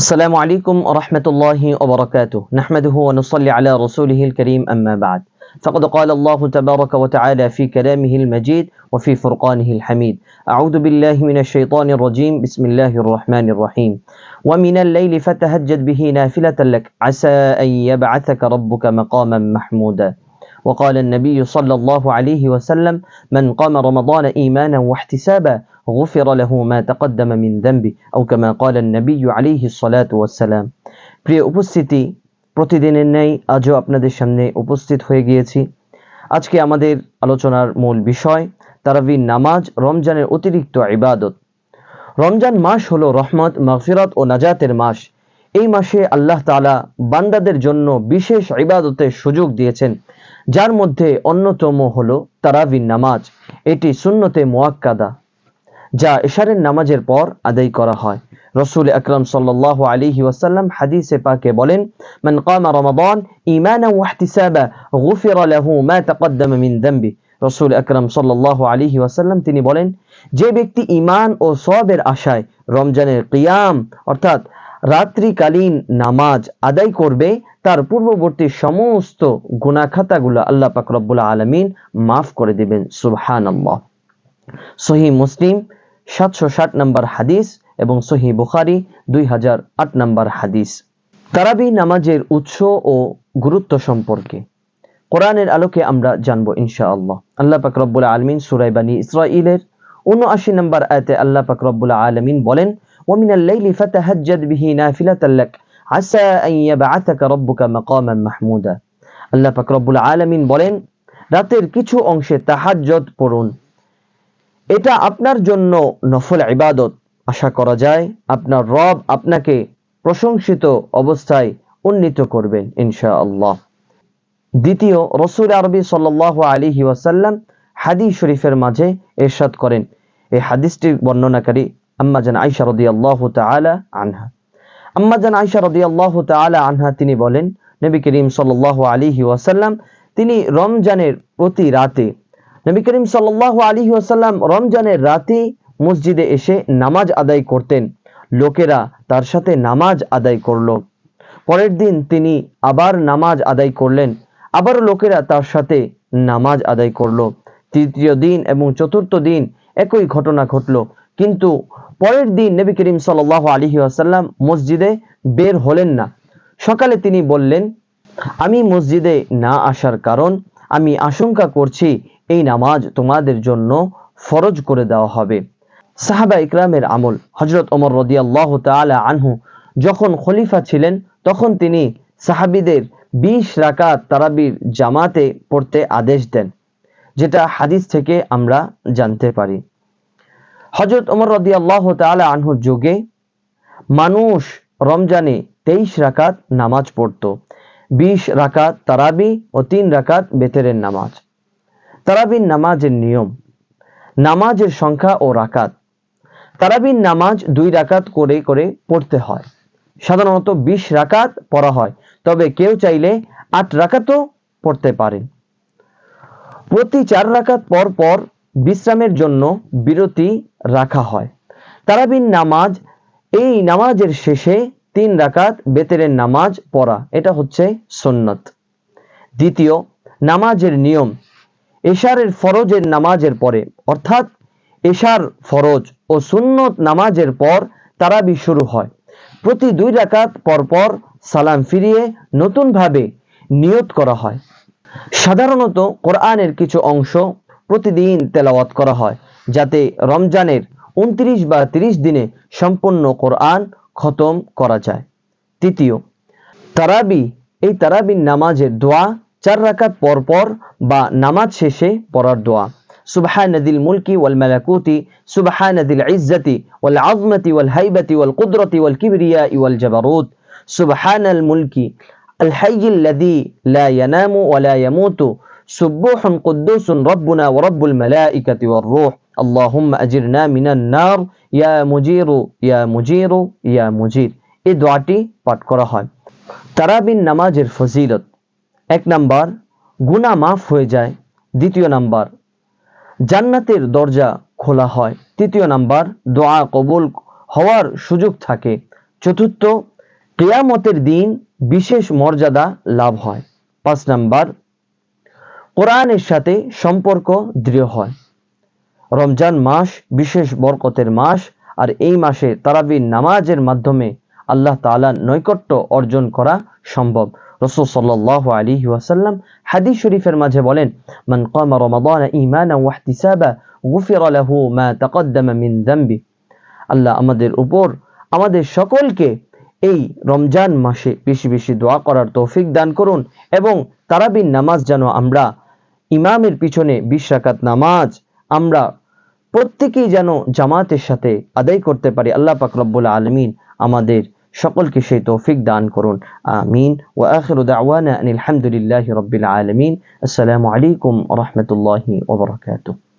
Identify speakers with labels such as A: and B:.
A: السلام عليكم ورحمة الله وبركاته. نحمده ونصلي على رسوله الكريم أما بعد. فقد قال الله تبارك وتعالى في كلامه المجيد وفي فرقانه الحميد. أعوذ بالله من الشيطان الرجيم. بسم الله الرحمن الرحيم. ومن الليل فتهجد به نافلة لك. عسى أن يبعثك ربك مقاما محمودا. وقال النبي صلى الله عليه وسلم من قام رمضان إيمانا واحتسابا غفر له ما تقدم من ذنبه أو كما قال النبي عليه الصلاة والسلام প্রিয় উপস্থিতি প্রতিদিনের ন্যায় আজও আপনাদের সামনে উপস্থিত হয়ে গিয়েছি আজকে আমাদের আলোচনার মূল বিষয় তারাবির নামাজ রমজানের অতিরিক্ত ইবাদত রমজান মাস হলো রহমত মাগফিরত ও নাজাতের মাস এই মাসে আল্লাহ তাআলা বান্দাদের জন্য বিশেষ ইবাদতের সুযোগ দিয়েছেন যার মধ্যে অন্যতম হলো তারাবির নামাজ। এটি সুন্নতে মোয়াক্কাদা, যা এশারের নামাজের পর আদায় করা হয়। রসুল আকরম সাল্লাহ আলিহি ওয়াসাল্লাম হাদিসে পাকে বলেন, মান কামা রমাদান ইমানা ওয়াহতিসাবা গুফির লাহু মা তাকদ্দামা মিন দামবি। রসুল আকরম সাল্লাহ আলিহি ওয়াসাল্লাম তিনি বলেন, যে ব্যক্তি ইমান ও সবের আশায় রমজানের কিয়াম, অর্থাৎ রাত্রিকালীন নামাজ আদায় করবে, তার পূর্ববর্তী সমস্ত গুনাখাতাগুলো আল্লাহ পাক রব্বুল আলমিন মাফ করে দিবেন সুবহান সহি মুসলিম, সাতশো ষাট নম্বর হাদিস এবং সহি বুখারি, দুই হাজার আট নম্বর হাদিস। তারাবি নামাজের উৎস ও গুরুত্ব সম্পর্কে কোরআনের আলোকে আমরা জানব ইনশাআল্লাহ। আল্লাহ পাক রব্বুল আলমিন সুরাই বানী ইসরাইলের উনআশি নম্বর আয়তে আল্লাহ পাক রব্বুল আলমিন বলেন ومن الليل فتهجد به نافلة لك عسى أن يبعثك ربك مقاما محمودا আল্লাহ পাক রব্বুল আলমিন বলেন রাতের কিছু অংশে তাহাজ্জদ পড়ুন এটা আপনার জন্য নফল ইবাদত আশা করা যায় আপনার রব আপনাকে প্রশংসিত অবস্থায় উন্নীত করবেন ইনশা আল্লাহ দ্বিতীয় রসুল আরবি সাল আলিহি ওয়াসাল্লাম হাদিস শরীফের মাঝে এরশাদ করেন এই হাদিসটির বর্ণনাকারী আম্মাজান আইসা রদি আল্লাহ তালা আনহা। আম্মাজান আইসা রদি আল্লাহ তালা আনহা তিনি বলেন, নবী করিম সাল আলিহি ওয়াসাল্লাম তিনি রমজানের প্রতি রাতে, নবী করিম সাল্লাহ আলী আসাল্লাম রমজানের রাতে মসজিদে এসে নামাজ আদায় করতেন। লোকেরা তার সাথে নামাজ আদায় করল। পরের দিন তিনি আবার নামাজ আদায় করলেন। আবারও লোকেরা তার সাথে নামাজ আদায় করল। তৃতীয় দিন এবং চতুর্থ দিন একই ঘটনা ঘটল। কিন্তু পরের দিন নবী করিম সাল আলী আসাল্লাম মসজিদে বের হলেন না। সকালে তিনি বললেন, আমি মসজিদে না আসার কারণ আমি আশঙ্কা করছি এই নামাজ তোমাদের জন্য ফরজ করে দেওয়া হবে। সাহাবা ইকরামের আমল হজরত ওমর রদিয়াল্লাহ তালা আনহু যখন খলিফা ছিলেন, তখন তিনি সাহাবিদের বিশ রাকাত তারাবির জামাতে পড়তে আদেশ দেন, যেটা হাদিস থেকে আমরা জানতে পারি। হজরত ওমর রদিয়াল্লাহ তালা আনহুর যুগে মানুষ রমজানে তেইশ রাকাত নামাজ পড়ত। বিশ রাকাত তারাবি ও তিন রাকাত বেতেরের নামাজ। তারাবিন নামাজের নিয়ম, নামাজের সংখ্যা ও রাকাত। তারাবিন নামাজ দুই রাকাত করে করে পড়তে হয়। সাধারণত বিশ রাকাত পড়া হয়, তবে কেউ চাইলে আট রাকাতও পড়তে পারেন। প্রতি চার রাকাত পর পর বিশ্রামের জন্য বিরতি রাখা হয়। তারাবিন নামাজ, এই নামাজের শেষে তিন রাকাত বেতেরের নামাজ পড়া, এটা হচ্ছে সন্নত। দ্বিতীয়, নামাজের নিয়ম, এশারের ফরজের নামাজের পরে, অর্থাৎ এশার ফরজ ও সুন্নত নামাজের পর তারাবি শুরু হয়। প্রতি দুই রাকাত পরপর সালাম ফিরিয়ে নতুনভাবে নিয়ত করা হয়। সাধারণত কোরআনের কিছু অংশ প্রতিদিন তেলাওয়াত করা হয় যাতে রমজানের উনত্রিশ বা ৩০ দিনে সম্পূর্ণ কোরআন খতম করা যায় তৃতীয় তারাবি এই তারাবির নামাজের দোয়া চার রাকাত পর পর বা নামাজ শেষে পড়ার দোয়া سبحان ذي الملك والملكوت سبحان ذي العزة والعظمة والهيبة والقدرة والكبرياء والجبروت سبحان الملك الحي الذي لا ينام ولا يموت سبوح قدوس ربنا ورب الملائكة والروح اللهم أجرنا من النار يا مجير يا مجير يا مجير এই দোয়াটি পাঠ করা হয় তারাবিন নামাজের ফজিলত এক নাম্বার গুণা মাফ হয়ে যায় দ্বিতীয় নাম্বার জান্নাতের দরজা খোলা হয় তৃতীয় নাম্বার দোয়া কবুল হওয়ার সুযোগ থাকে চতুর্থ কিয়ামতের দিন বিশেষ মর্যাদা লাভ হয় পাঁচ নাম্বার কোরআনের সাথে সম্পর্ক দৃঢ় হয়। রমজান মাস বিশেষ বরকতের মাস আর এই মাসে তারাবির নামাজের মাধ্যমে আল্লাহ তাআলার নৈকট্য অর্জন করা সম্ভব। রসুল সাল্লাহ আলী ওয়াসাল্লাম হাদিস শরীফের মাঝে বলেন, মান কামা রমাদান ঈমানা ওয়া ইহতিসাবা, গুফিরা লাহু মা তাকদ্দামা মিন যামবি আল্লাহ আমাদের উপর, আমাদের সকলকে এই রমজান মাসে বেশি বেশি দোয়া করার তৌফিক দান করুন এবং তারাবির নামাজ যেন আমরা ইমামের পিছনে বিশ রাকাত নামাজ আমরা প্রত্যেকেই যেন জামাতের সাথে আদায় করতে পারি। আল্লাহ পাক রব্বুল আলমিন আমাদের সকলকে সেই তৌফিক দান করুন। আমিন। ও আখিরু দাওয়ানা আনিল হামদুলিল্লাহি রাব্বিল আলামিন। আসসালামু আলাইকুম রাহমাতুল্লাহি বারাকাতুহু।